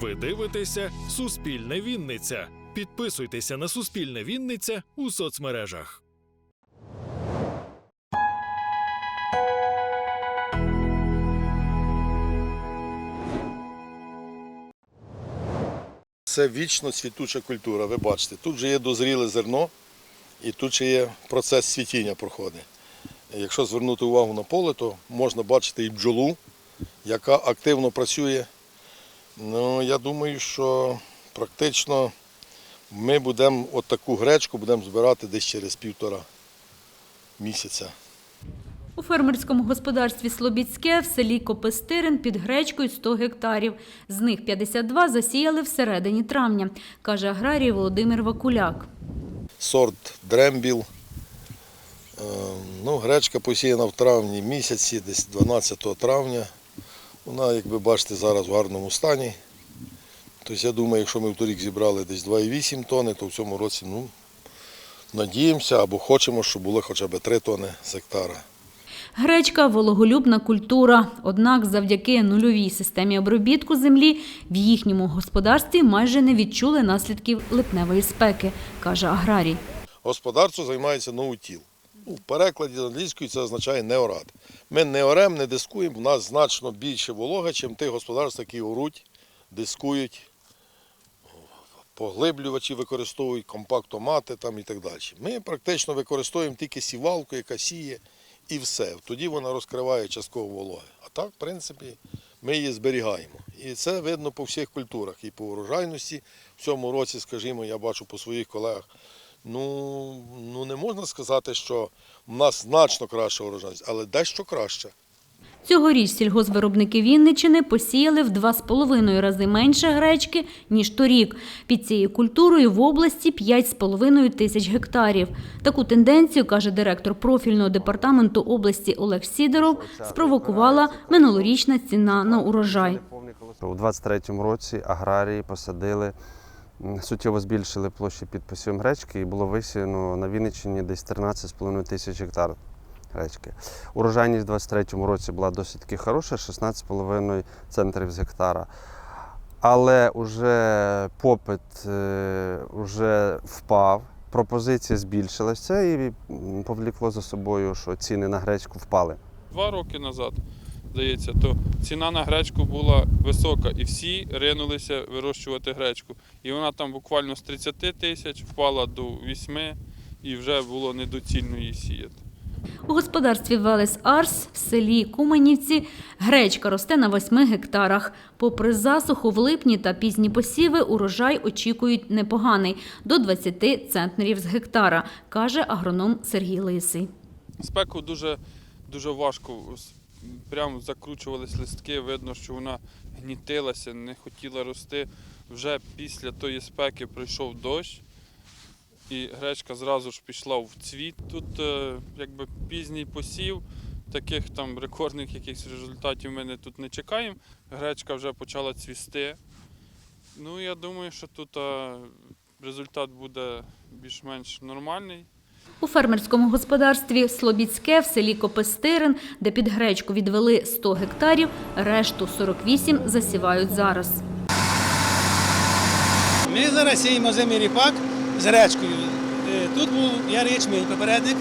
Ви дивитеся Суспільне Вінниця. Підписуйтеся на Суспільне Вінниця у соцмережах. Це вічно цвітуча культура. Ви бачите, тут же є дозріле зерно і тут же є процес цвітіння проходить. Якщо звернути увагу на поле, то можна бачити і бджолу, яка активно працює. Ну, я думаю, що практично ми будемо от таку гречку будемо збирати десь через півтора місяця. У фермерському господарстві Слобідське в селі Копестирин під гречкою 100 гектарів. З них 52 засіяли всередині травня, каже аграрій Володимир Вакуляк. Сорт дрембіл. Е, Ну, гречка посіяна в травні місяці, десь 12 травня. Вона, як ви бачите, зараз в гарному стані. Тобто я думаю, якщо ми в торік зібрали десь 2,8 тонни, то в цьому році ну, надіємося або хочемо, щоб було хоча б 3 тонни з гектара. Гречка вологолюбна культура. Однак завдяки нульовій системі обробітку землі в їхньому господарстві майже не відчули наслідків липневої спеки, каже аграрій. Господарство займається ноутіл. В перекладі англійської це означає не орати. Ми не орем, не дискуємо, в нас значно більше волога, ніж тих господарств, які оруть, дискують, поглиблювачі використовують, компактомати там і так далі. Ми практично використовуємо тільки сівалку, яка сіє, і все. Тоді вона розкриває частково вологи. А так, в принципі, ми її зберігаємо. І це видно по всіх культурах, і по урожайності. В цьому році, скажімо, я бачу по своїх колегах. Ну, ну не можна сказати, що в нас значно краща урожайність, але дещо краще. Цьогоріч сільгоспвиробники Вінничини посіяли в два з половиною рази менше гречки, ніж торік. Під цією культурою в області 5,5 тисяч гектарів. Таку тенденцію, каже директор профільного департаменту області Олег Сідоров, спровокувала минулорічна ціна на урожай. У 23-му році аграрії посадили, суттєво збільшили площі під посівом гречки і було висіяно на Вінниччині десь 13,5 тисяч гектар гречки. Урожайність у 23-му році була досить таки хороша, 16,5 центрів з гектара. Але вже попит е, вже впав, пропозиція збільшилася і повлікло за собою, що ціни на гречку впали. два роки назад, здається, то ціна на гречку була висока, і всі ринулися вирощувати гречку. І вона там буквально з 30 тисяч впала до 8 і вже було недоцільно її сіяти. У господарстві Велес Арс в селі Куменівці гречка росте на 8 гектарах. Попри засуху в липні та пізні посіви, урожай очікують непоганий – до 20 центнерів з гектара, каже агроном Сергій Лисий. Спеку дуже, дуже важко. Прямо закручувались листки, видно, що вона гнітилася, не хотіла рости. Вже після тої спеки пройшов дощ, і гречка зразу ж пішла в цвіт. Тут е, якби пізній посів, таких там рекордних якихось результатів ми не тут не чекаємо. Гречка вже почала цвісти. Ну, я думаю, що тут е, результат буде більш-менш нормальний. У фермерському господарстві Слобідське в селі Копестирин, де під гречку відвели 100 гектарів, решту 48 засівають зараз. Ми зараз сіємо зимий ріпак з гречкою. Е, Тут був ярий ячмінь попередник.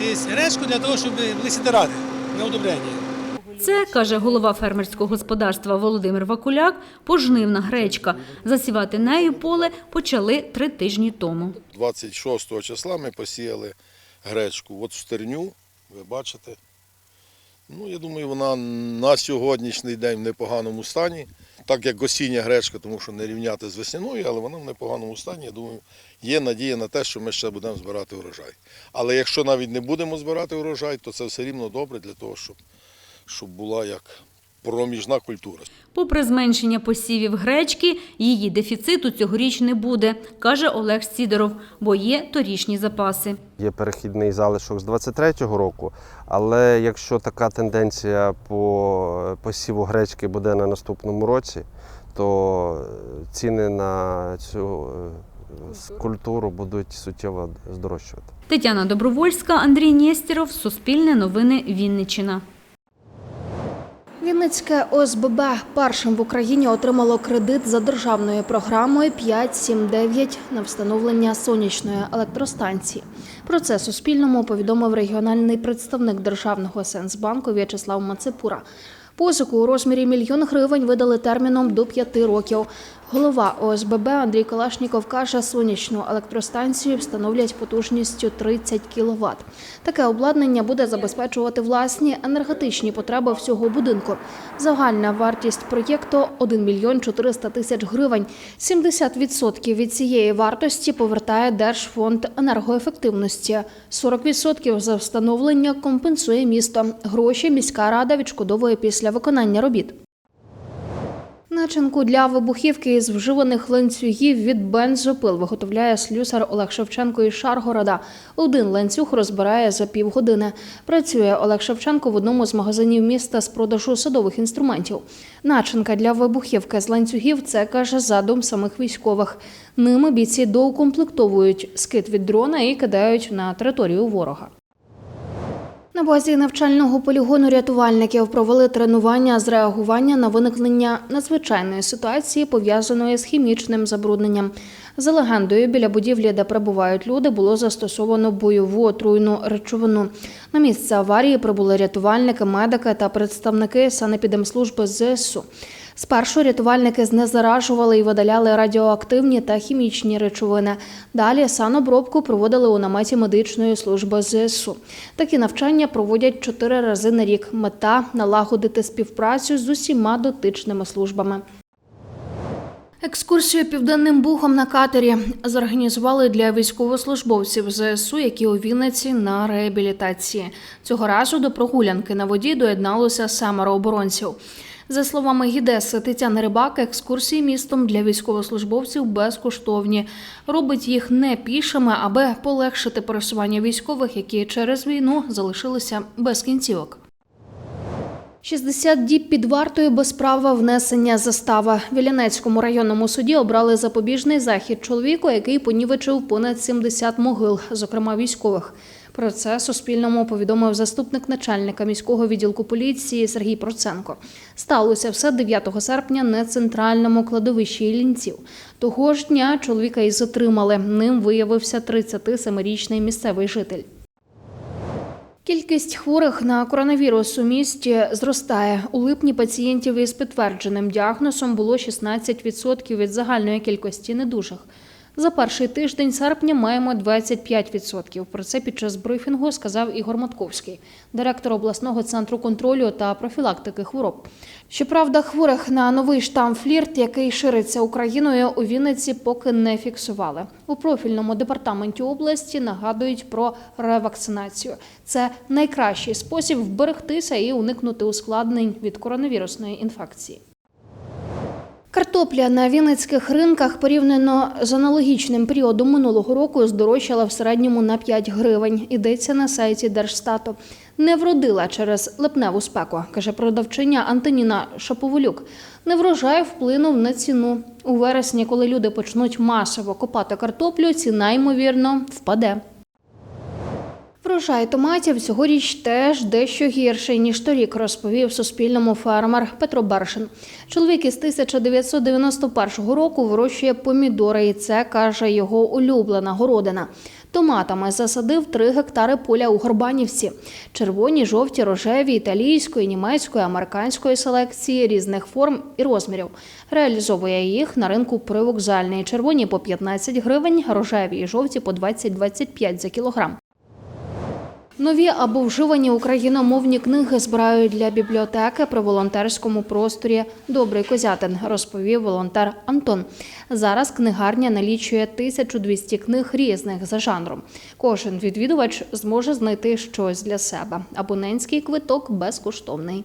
І гречку для того, щоб були сідоради на удобрення. Це, каже голова фермерського господарства Володимир Вакуляк, пожнивна гречка. Засівати нею поле почали три тижні тому. 26 числа ми посіяли гречку. От стерню, ви бачите. Ну, я думаю, вона на сьогоднішній день в непоганому стані. Так як осіння гречка, тому що не рівняти з весняною, але вона в непоганому стані. Я думаю, є надія на те, що ми ще будемо збирати урожай. Але якщо навіть не будемо збирати урожай, то це все рівно добре для того, щоб, щоб була як проміжна культура. Попри зменшення посівів гречки, її дефіциту цьогоріч не буде, каже Олег Сідоров, бо є торічні запаси. Є перехідний залишок з 23-го року, але якщо така тенденція по посіву гречки буде на наступному році, то ціни на цю е, культуру будуть суттєво здорожчувати. Тетяна Добровольська, Андрій Нєстєров, Суспільне новини Вінниччина. Вінницьке ОСББ першим в Україні отримало кредит за державною програмою 579 на встановлення сонячної електростанції. Про це Суспільному повідомив регіональний представник Державного Сенсбанку В'ячеслав Мацепура. Позику у розмірі мільйон гривень видали терміном до п'яти років. Голова ОСББ Андрій Калашніков каже, сонячну електростанцію встановлять потужністю 30 кВт. Таке обладнання буде забезпечувати власні енергетичні потреби всього будинку. Загальна вартість проєкту 1 мільйон 400 тисяч гривень. 70% від цієї вартості повертає Держфонд енергоефективності. 40% за встановлення компенсує місто. Гроші міська рада відшкодовує після виконання робіт. Начинку для вибухівки із вживаних ланцюгів від бензопил виготовляє слюсар Олег Шевченко із Шаргорода. Один ланцюг розбирає за півгодини. Працює Олег Шевченко в одному з магазинів міста з продажу садових інструментів. Начинка для вибухівки з ланцюгів це каже задум самих військових. Ними бійці доукомплектовують скид від дрона і кидають на територію ворога. На базі навчального полігону рятувальників провели тренування з реагування на виникнення надзвичайної ситуації, пов'язаної з хімічним забрудненням. За легендою, біля будівлі, де перебувають люди, було застосовано бойову отруйну речовину. На місце аварії прибули рятувальники, медики та представники санепідемслужби ЗСУ. Спершу рятувальники знезаражували і видаляли радіоактивні та хімічні речовини. Далі санобробку проводили у наметі медичної служби ЗСУ. Такі навчання проводять чотири рази на рік. Мета налагодити співпрацю з усіма дотичними службами. Екскурсію південним Бугом на катері зорганізували для військовослужбовців ЗСУ, які у Вінниці на реабілітації. Цього разу до прогулянки на воді доєдналося семеро оборонців. За словами гідеси Тетяни Рибак, екскурсії містом для військовослужбовців безкоштовні. Робить їх не пішими, аби полегшити пересування військових, які через війну залишилися без кінцівок. 60 діб під вартою без права внесення застави. В Вілянецькому районному суді обрали запобіжний захід чоловіку, який понівечив понад 70 могил, зокрема військових. Про це Суспільному повідомив заступник начальника міського відділку поліції Сергій Проценко. Сталося все 9 серпня на центральному кладовищі Іллінців. Того ж дня чоловіка і затримали. Ним виявився 37-річний місцевий житель. Кількість хворих на коронавірус у місті зростає. У липні пацієнтів із підтвердженим діагнозом було 16% від загальної кількості недужих. За перший тиждень серпня маємо 25%. Про це під час брифінгу сказав Ігор Матковський, директор обласного центру контролю та профілактики хвороб. Щоправда, хворих на новий штам флірт, який шириться Україною, у Вінниці поки не фіксували. У профільному департаменті області нагадують про ревакцинацію. Це найкращий спосіб вберегтися і уникнути ускладнень від коронавірусної інфекції. Картопля на вінницьких ринках порівняно з аналогічним періодом минулого року здорожчала в середньому на 5 гривень. Йдеться на сайті Держстату. Не вродила через липневу спеку, каже продавчиня Антоніна Шаповолюк. Неврожай вплинув на ціну. У вересні, коли люди почнуть масово копати картоплю, ціна ймовірно впаде. Врожай томатів цьогоріч теж дещо гірший, ніж торік, розповів Суспільному фермер Петро Бершин. Чоловік із 1991 року вирощує помідори, і це, каже, його улюблена городина. Томатами засадив 3 гектари поля у Горбанівці. Червоні, жовті, рожеві, італійської, німецької, американської селекції різних форм і розмірів. Реалізовує їх на ринку привокзальний. Червоні по 15 гривень, рожеві і жовті по 20-25 за кілограм. Нові або вживані україномовні книги збирають для бібліотеки при волонтерському просторі Добрий Козятин, розповів волонтер Антон. Зараз книгарня налічує 1200 книг різних за жанром. Кожен відвідувач зможе знайти щось для себе. Абонентський квиток безкоштовний.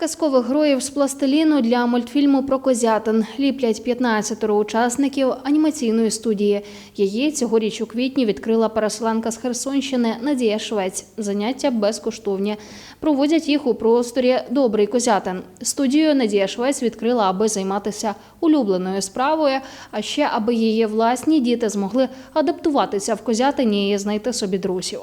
Казкових героїв з пластиліну для мультфільму про козятин ліплять 15 учасників анімаційної студії. Її цьогоріч у квітні відкрила переселенка з Херсонщини Надія Швець. Заняття безкоштовні. Проводять їх у просторі Добрий козятин. Студію Надія Швець відкрила, аби займатися улюбленою справою, а ще аби її власні діти змогли адаптуватися в козятині і знайти собі друзів.